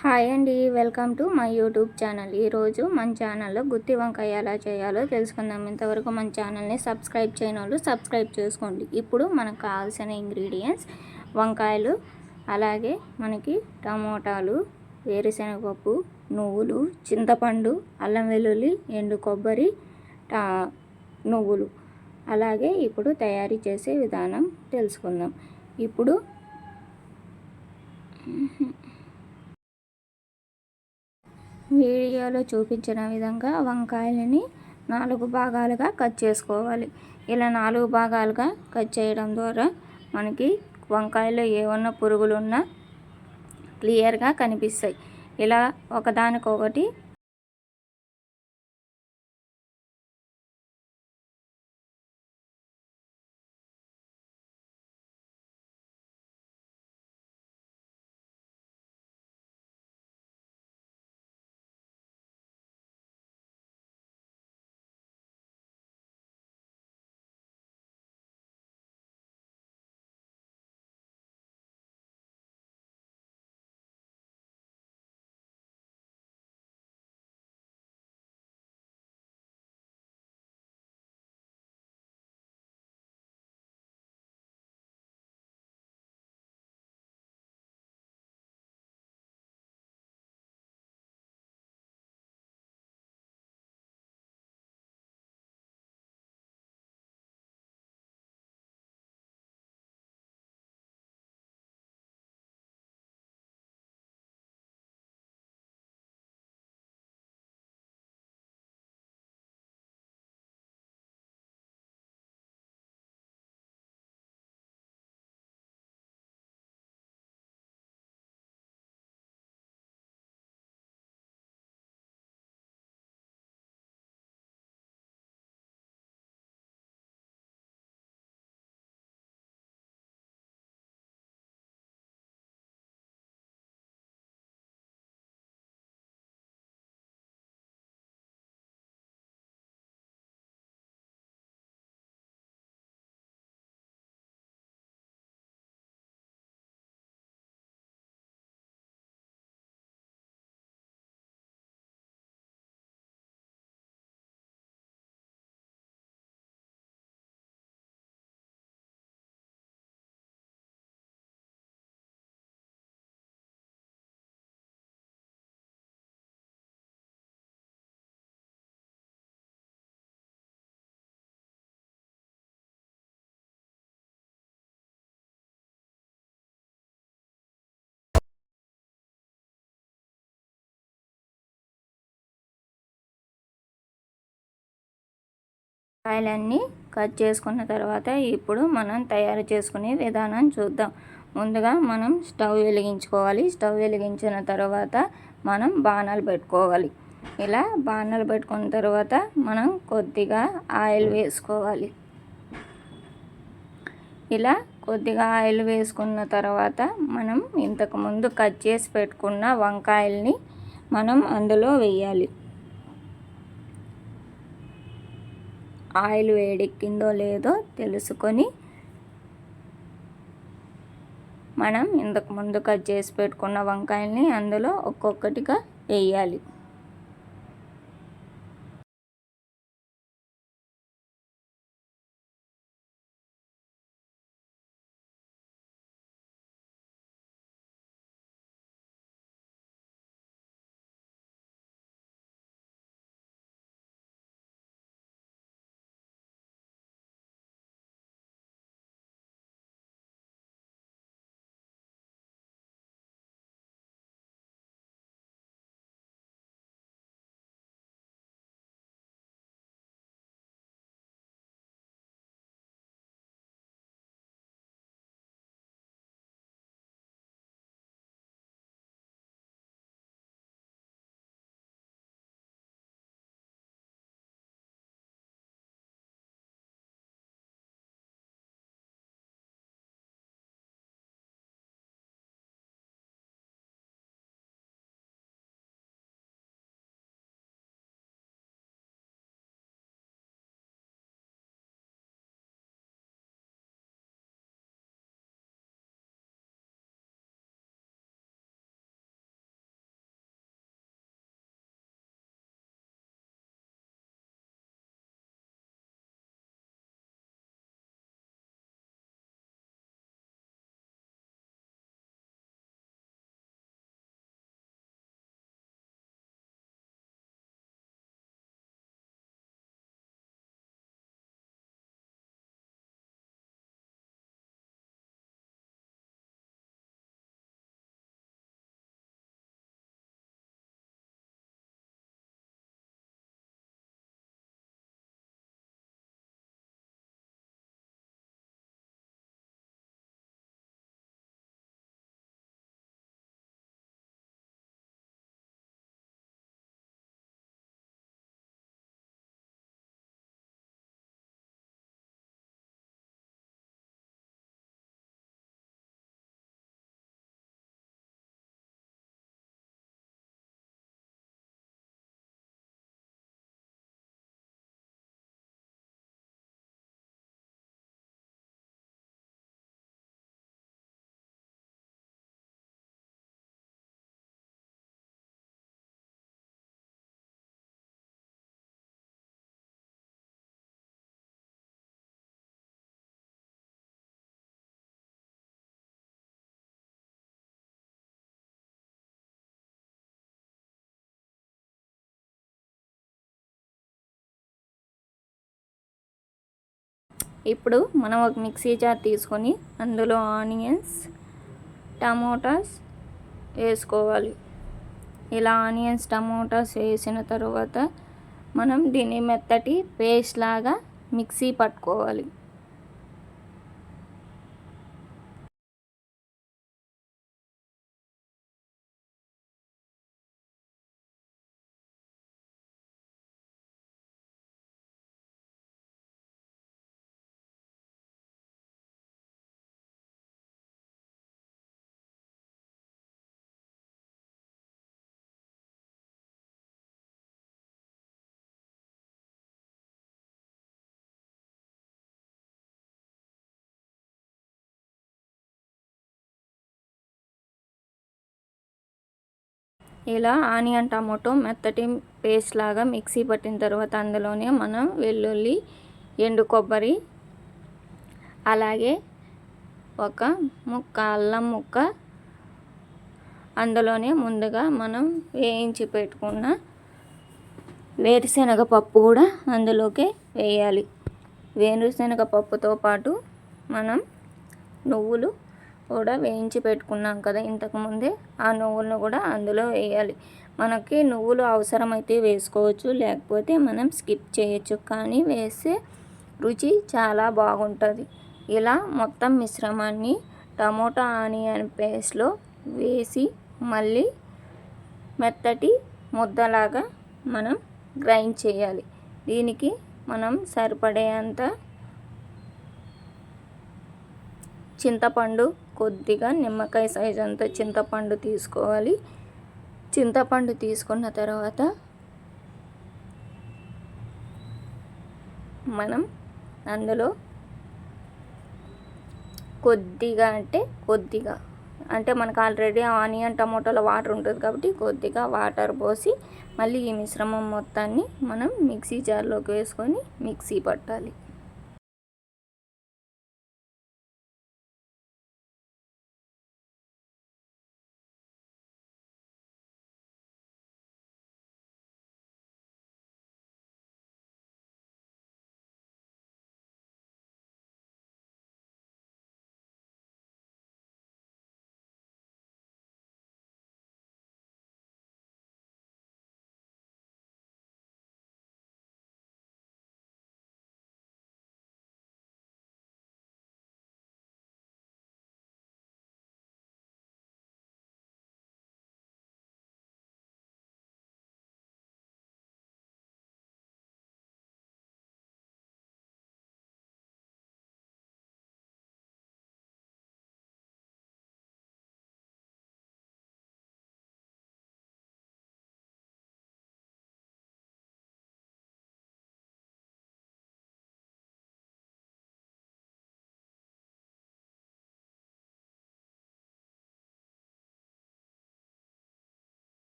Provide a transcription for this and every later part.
Hi అండి welcome to my YouTube channel. ఈరోజు మన ఛానల్లో గుత్తి వంకాయ ఎలా చేయాలో తెలుసుకుందాం. ఇంతవరకు మన ఛానల్ని సబ్స్క్రైబ్ చేయని వాళ్ళు సబ్స్క్రైబ్ చేసుకోండి. ఇప్పుడు మనకు కావాల్సిన ఇంగ్రీడియంట్స్ వంకాయలు అలాగే మనకి టమోటాలు వేరుశనగపప్పు నువ్వులు చింతపండు అల్లం వెల్లుల్లి ఎండు కొబ్బరి టా నువ్వులు. అలాగే ఇప్పుడు తయారీ చేసే విధానం తెలుసుకుందాం. ఇప్పుడు వీడియోలో చూపించిన విధంగా వంకాయలని నాలుగు భాగాలుగా కట్ చేసుకోవాలి. ఇలా నాలుగు భాగాలుగా కట్ చేయడం ద్వారా మనకి వంకాయలో ఏమన్నా పురుగులు ఉన్నా క్లియర్గా కనిపిస్తాయి. ఇలా ఒకదానికొకటి కాయలన్నీ కట్ చేసుకున్న తర్వాత ఇప్పుడు మనం తయారు చేసుకునే విధానం చూద్దాం. ముందుగా మనం స్టవ్ వెలిగించుకోవాలి. స్టవ్ వెలిగించిన తర్వాత మనం బాణాలు పెట్టుకోవాలి. ఇలా బాణాలు పెట్టుకున్న తర్వాత మనం కొద్దిగా ఆయిల్ వేసుకోవాలి. ఇలా కొద్దిగా ఆయిల్ వేసుకున్న తర్వాత మనం ఇంతకుముందు కట్ చేసి పెట్టుకున్న వంకాయల్ని మనం అందులో వేయాలి. ఆయిల్ వేడెక్కిందో లేదో తెలుసుకొని మనం ఇంతకు ముందు కట్ చేసి పెట్టుకున్న వంకాయల్ని అందులో ఒక్కొక్కటిగా వేయాలి. ఇప్పుడు మనం ఒక మిక్సీ జార్ తీసుకొని అందులో ఆనియన్స్ టమోటాస్ వేసుకోవాలి. ఇలా ఆనియన్స్ టమోటాస్ వేసిన తర్వాత మనం దీన్ని మెత్తటి పేస్ట్ లాగా మిక్సీ పట్టుకోవాలి. ఇలా ఆనియన్ టమాటో మెత్తటి పేస్ట్ లాగా మిక్సీ పట్టిన తర్వాత అందులోనే మనం వెల్లుల్లి ఎండు కొబ్బరి అలాగే ఒక ముక్క అల్లం ముక్క అందులోనే ముందుగా మనం వేయించి పెట్టుకున్న వేరుశనగ పప్పు కూడా అందులోకి వేయాలి. వేరుశనగ పప్పుతో పాటు మనం నువ్వులు కూడా వేయించి పెట్టుకున్నాం కదా. ఇంతకుముందే ఆ నువ్వులను కూడా అందులో వేయాలి. మనకి నువ్వులు అవసరమైతే వేసుకోవచ్చు లేకపోతే మనం స్కిప్ చేయొచ్చు. కానీ వేస్తే రుచి చాలా బాగుంటుంది. ఇలా మొత్తం మిశ్రమాన్ని టమోటా ఆనియన్ పేస్ట్లో వేసి మళ్ళీ మెత్తటి ముద్దలాగా మనం గ్రైండ్ చేయాలి. దీనికి మనం సరిపడేంత చింతపండు కొద్దిగా నిమ్మకాయ సైజ్ అంత చింతపండు తీసుకోవాలి. చింతపండు తీసుకున్న తర్వాత మనం అందులో కొద్దిగా అంటే కొద్దిగా అంటే మనకు ఆల్రెడీ ఆనియన్ టమోటాలో వాటర్ ఉంటుంది కాబట్టి కొద్దిగా వాటర్ పోసి మళ్ళీ ఈ మిశ్రమం మొత్తాన్ని మనం మిక్సీ జార్లోకి వేసుకొని మిక్సీ పట్టాలి.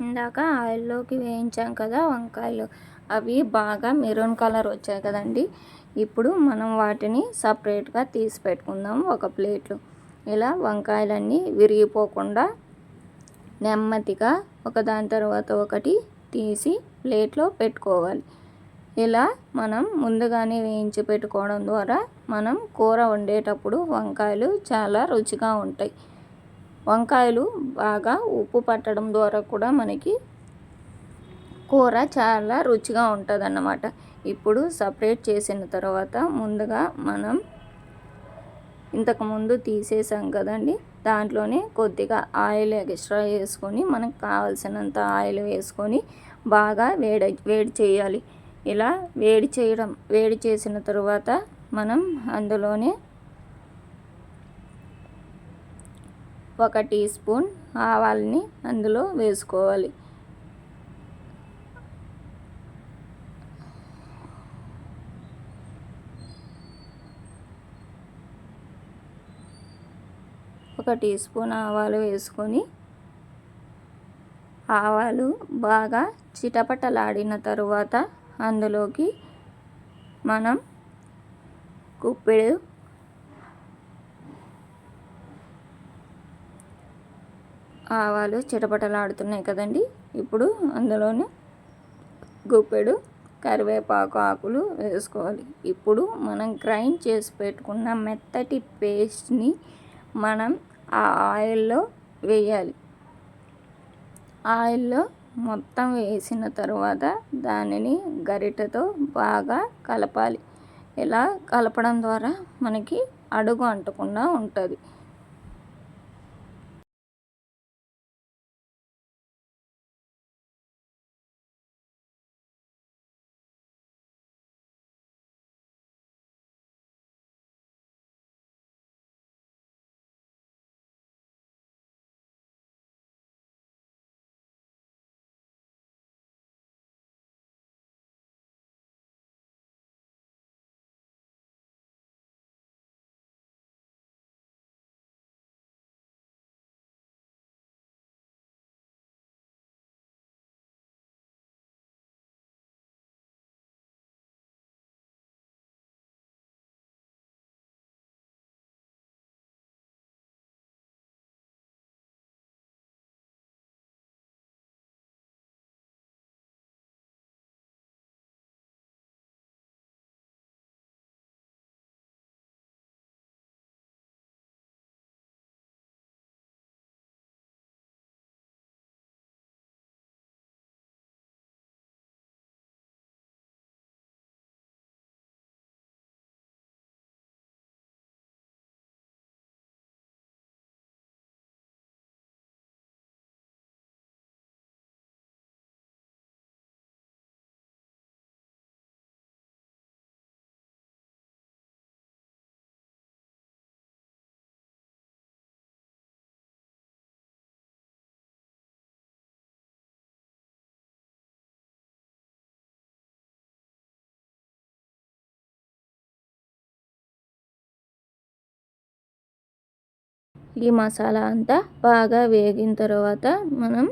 ఇందాక ఆయిల్లోకి వేయించాం కదా వంకాయలు. అవి బాగా మెరూన్ కలర్ వచ్చాయి కదండి. ఇప్పుడు మనం వాటిని సపరేట్గా తీసి పెట్టుకుందాం ఒక ప్లేట్లో. ఇలా వంకాయలన్నీ విరిగిపోకుండా నెమ్మదిగా ఒకదాని తర్వాత ఒకటి తీసి ప్లేట్లో పెట్టుకోవాలి. ఇలా మనం ముందుగానే వేయించి పెట్టుకోవడం ద్వారా మనం కూర వండేటప్పుడు వంకాయలు చాలా రుచిగా ఉంటాయి. వంకాయలు బాగా ఉప్పు పట్టడం ద్వారా కూడా మనకి కూర చాలా రుచిగా ఉంటుందన్నమాట. ఇప్పుడు సపరేట్ చేసిన తర్వాత ముందుగా మనం ఇంతకుముందు తీసేసాం కదండి దాంట్లోనే కొద్దిగా ఆయిల్ ఎక్స్ట్రా వేసుకొని మనకు కావాల్సినంత ఆయిల్ వేసుకొని బాగా వేడి వేడి చేయాలి. ఇలా వేడి చేయడం వేడి చేసిన తర్వాత మనం అందులోనే ఒక టీ స్పూన్ ఆవాలని అందులో వేసుకోవాలి. ఒక టీ స్పూన్ ఆవాలు వేసుకొని ఆవాలు బాగా చిటపటలాడిన తరువాత అందులోకి మనం కుప్పెడు ఆవాలు చిటపటలాడుతున్నాయి కదండి. ఇప్పుడు అందులోనే గుప్పెడు కరివేపాకు ఆకులు వేసుకోవాలి. ఇప్పుడు మనం గ్రైండ్ చేసి పెట్టుకున్న మెత్తటి పేస్ట్ని మనం ఆ ఆయిల్లో వేయాలి. ఆయిల్లో మొత్తం వేసిన తర్వాత దానిని గరిటెతో బాగా కలపాలి. ఇలా కలపడం ద్వారా మనకి అడుగు అంటకుండా ఉంటుంది. ఈ మసాలా అంతా బాగా వేగిన తర్వాత మనం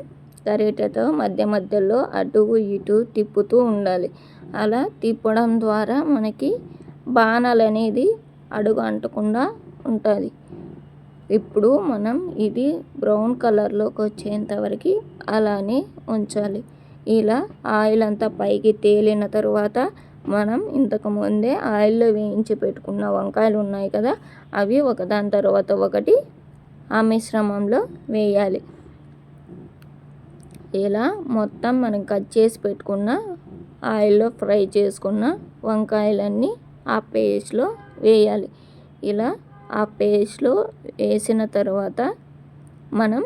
గరిటెతో మధ్య మధ్యలో అటు ఇటు తిప్పుతూ ఉండాలి. అలా తిప్పడం ద్వారా మనకి బాణాలు అనేది అడుగు అంటకుండా ఉంటుంది ఇప్పుడు మనం ఇది బ్రౌన్ కలర్లోకి వచ్చేంత వరకు అలానే ఉంచాలి. ఇలా ఆయిల్ అంతా పైకి తేలిన తర్వాత మనం ఇంతకు ముందే ఆయిల్లో వేయించి పెట్టుకున్న వంకాయలు ఉన్నాయి కదా అవి ఒకదాని తర్వాత ఒకటి ఆ మిశ్రమంలో వేయాలి. ఇలా మొత్తం మనం కట్ చేసి పెట్టుకున్న ఆయిల్లో ఫ్రై చేసుకున్న వంకాయలన్నీ ఆ పేస్ట్లో వేయాలి. ఇలా ఆ పేస్ట్లో వేసిన తర్వాత మనం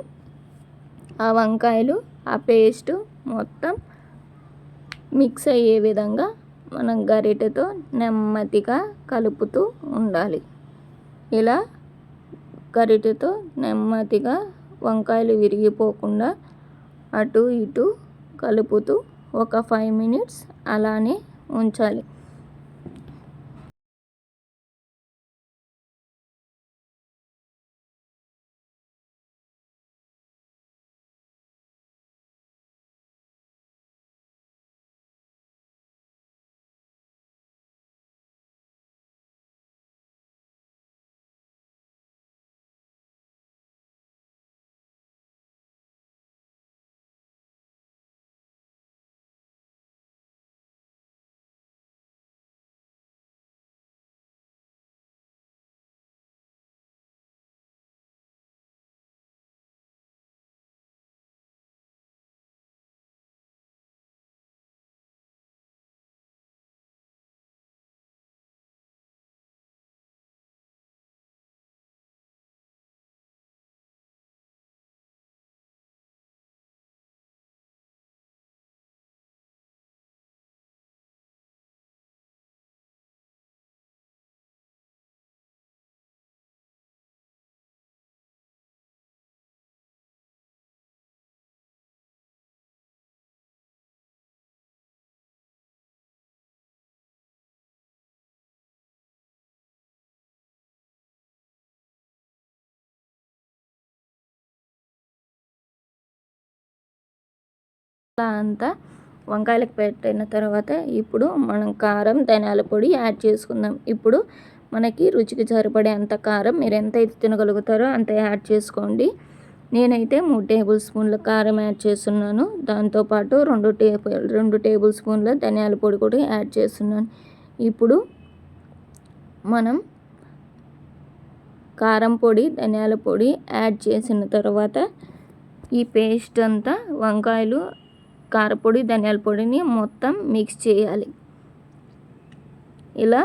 ఆ వంకాయలు ఆ పేస్ట్ మొత్తం మిక్స్ అయ్యే విధంగా మనం గరిటెతో నెమ్మదిగా కలుపుతూ ఉండాలి. ఇలా గరిటెతో నెమ్మదిగా వంకాయలు విరిగిపోకుండా అటు ఇటు కలుపుతూ ఒక ఫైవ్ మినిట్స్ అలానే ఉంచాలి. అంతా వంకాయలకు పెట్టిన తర్వాత ఇప్పుడు మనం కారం ధనియాల పొడి యాడ్ చేసుకుందాం. ఇప్పుడు మనకి రుచికి సరిపడే అంత కారం మీరు ఎంత అయితే తినగలుగుతారో అంత యాడ్ చేసుకోండి. నేనైతే మూడు టేబుల్ స్పూన్ల కారం యాడ్ చేస్తున్నాను. దాంతోపాటు రెండు టేబుల్ రెండు టేబుల్ స్పూన్ల ధనియాల పొడి కూడా యాడ్ చేస్తున్నాను. ఇప్పుడు మనం కారం పొడి ధనియాల పొడి యాడ్ చేసిన తర్వాత ఈ పేస్ట్ అంతా వంకాయలు కారపొడి ధనియాల పొడిని మొత్తం మిక్స్ చేయాలి. ఇలా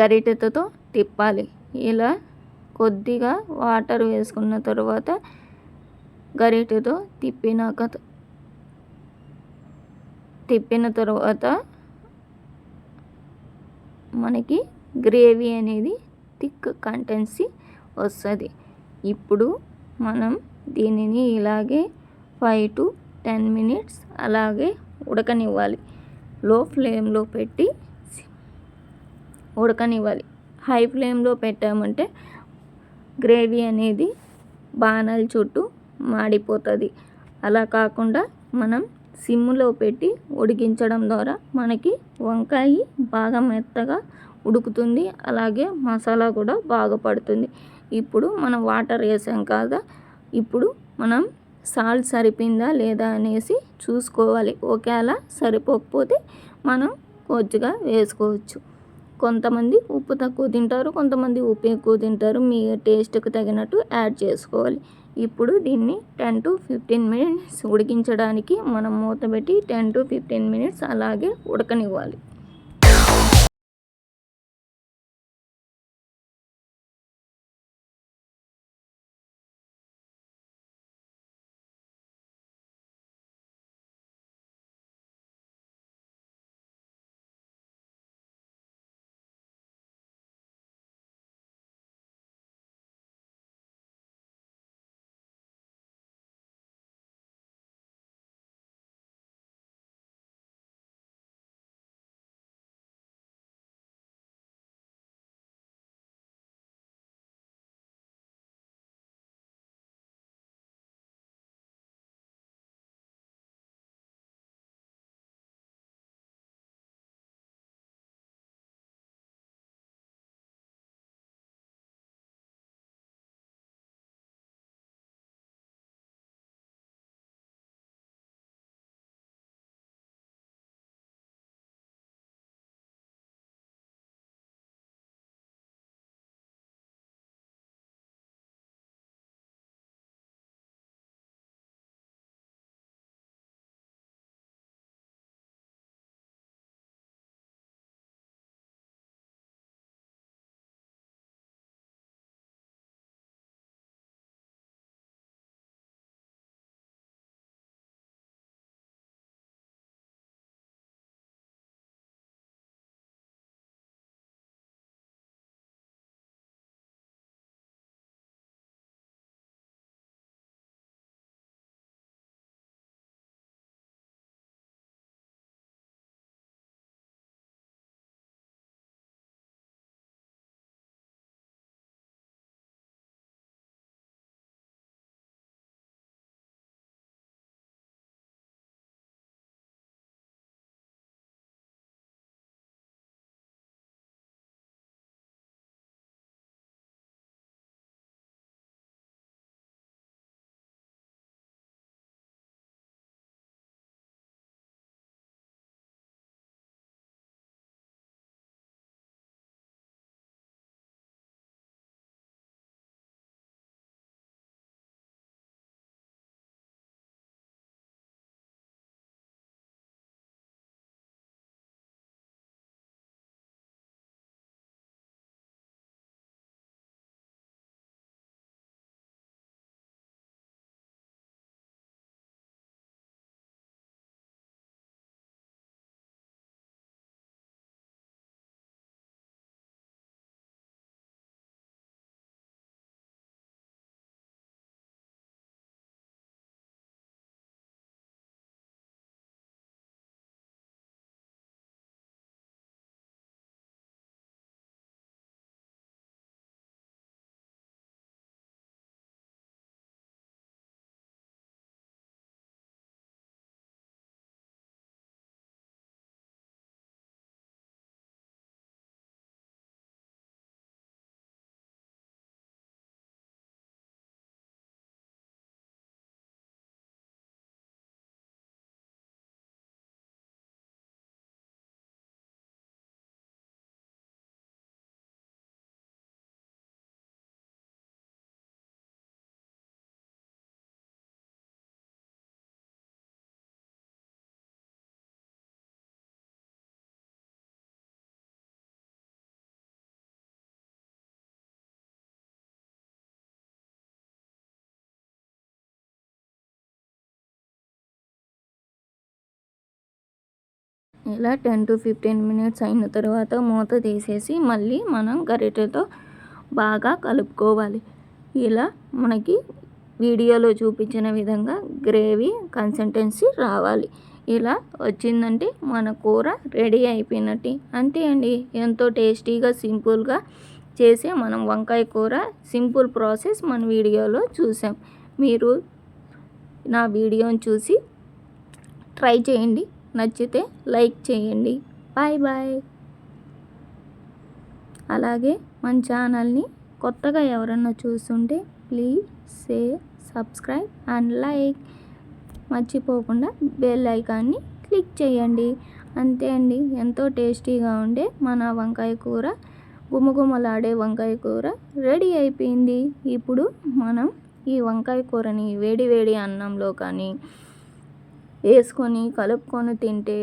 గరిటెతో తిప్పాలి. ఇలా కొద్దిగా వాటర్ వేసుకున్న తర్వాత గరిటెతో తిప్పినాక తిప్పిన తర్వాత మనకి గ్రేవీ అనేది థిక్ కంటెన్సీ వస్తుంది. ఇప్పుడు మనం దీనిని ఇలాగే ఫైవ్ టు టెన్ మినిట్స్ అలాగే ఉడకనివ్వాలి. లో ఫ్లేమ్లో పెట్టి ఉడకనివ్వాలి. హై ఫ్లేమ్లో పెట్టామంటే గ్రేవీ అనేది బాణాల చుట్టూ మాడిపోతుంది. అలా కాకుండా మనం సిమ్లో పెట్టి ఉడికించడం ద్వారా మనకి వంకాయ బాగా మెత్తగా ఉడుకుతుంది. అలాగే మసాలా కూడా బాగా పడుతుంది. ఇప్పుడు మనం వాటర్ వేసాం కదా ఇప్పుడు మనం సాల్ట్ సరిపోయిందా లేదా అనేసి చూసుకోవాలి. ఒకేలా సరిపోకపోతే మనం కొద్దిగా వేసుకోవచ్చు. కొంతమంది ఉప్పు తక్కువ తింటారు కొంతమంది ఉప్పు ఎక్కువ తింటారు. మీ టేస్ట్కి తగినట్టు యాడ్ చేసుకోవాలి. ఇప్పుడు దీన్ని టెన్ టు ఫిఫ్టీన్ మినిట్స్ ఉడికించడానికి మనం మూత పెట్టి టెన్ టు ఫిఫ్టీన్ మినిట్స్ అలాగే ఉడకనివ్వాలి. ఇలా టెన్ టు ఫిఫ్టీన్ మినిట్స్ అయిన తర్వాత మూత తీసేసి మళ్ళీ మనం గరిటెతో బాగా కలుపుకోవాలి. ఇలా మనకి వీడియోలో చూపించిన విధంగా గ్రేవీ కన్సిస్టెన్సీ రావాలి. ఇలా వచ్చిందంటే మన కూర రెడీ అయిపోయినట్టు. అంతే అండి. ఎంతో టేస్టీగా సింపుల్గా చేసే మనం వంకాయ కూర సింపుల్ ప్రాసెస్ మన వీడియోలో చూసాం. మీరు నా వీడియోని చూసి ట్రై చేయండి. నచ్చితే లైక్ చేయండి. Bye bye. అలాగే మన ఛానల్ని కొత్తగా ఎవరన్నా చూస్తుంటే please say subscribe and like. మర్చిపోకుండా బెల్ ఐకాన్ని క్లిక్ చేయండి. అంతే అండి. ఎంతో టేస్టీగా ఉండే మన వంకాయ కూర గుమగుమలాడే వంకాయ కూర రెడీ అయిపోయింది. ఇప్పుడు మనం ఈ వంకాయ కూరని వేడి వేడి అన్నంలో కానీ వేసుకొని కలుపుకొని తింటే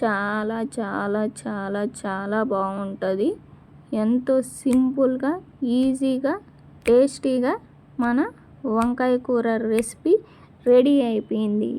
చాలా చాలా చాలా చాలా బాగుంటుంది. ఎంతో సింపుల్గా ఈజీగా టేస్టీగా మన వంకాయ కూర రెసిపీ రెడీ అయిపోయింది.